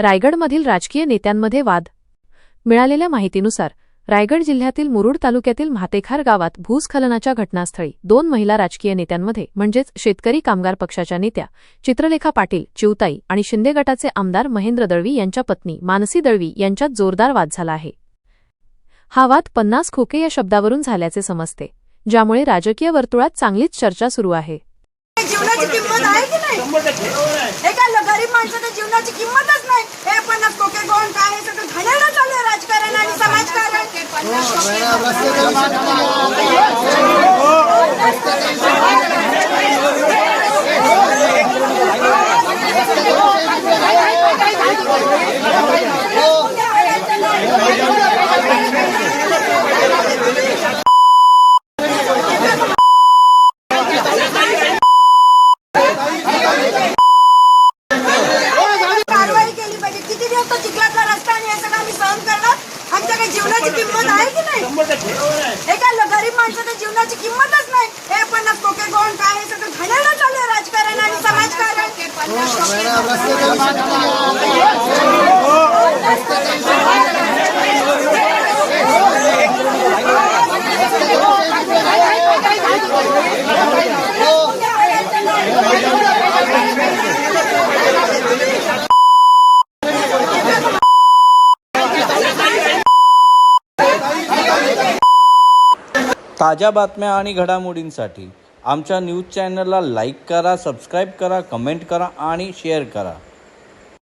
रायगडमधील राजकीय नेत्यांमध्ये वाद. मिळालेल्या माहितीनुसार रायगड जिल्ह्यातील मुरुड तालुक्यातील म्हातेखार गावात भूस्खलनाच्या घटनास्थळी दोन महिला राजकीय नेत्यांमध्ये म्हणजेच शेतकरी कामगार पक्षाच्या नेत्या चित्रलेखा पाटील चिवताई आणि शिंदे गटाचे आमदार महेंद्र दळवी यांच्या पत्नी मानसी दळवी यांच्यात जोरदार वाद झाला आहे. हा वाद पन्नास खोके या शब्दावरून झाल्याचे समजते ज्यामुळे राजकीय वर्तुळात चांगलीच चर्चा सुरू आहे. जीवनाची किंमत आहे की नाही? एका ल- गरीब माणसाच्या जीवनाची किंमतच नाही. हे पन्नास कोके गोण काय हे सगळं घाणेरडं चालू आहे राजकारण आणि समाजकारण. काही जीवनाची किंमत आहे की नाही? एका गरीब माणसाच्या जीवनाची किंमतच नाही. हे पन्नास कोके गोण काय हे सगळं घाणेरडं चालू आहे राजकारण आणि समाजकारण. ताज्या बातम्या आणि घडामोडींसाठी आमच्या न्यूज चॅनलला लाईक करा सबस्क्राईब करा कमेंट करा आणि शेअर करा.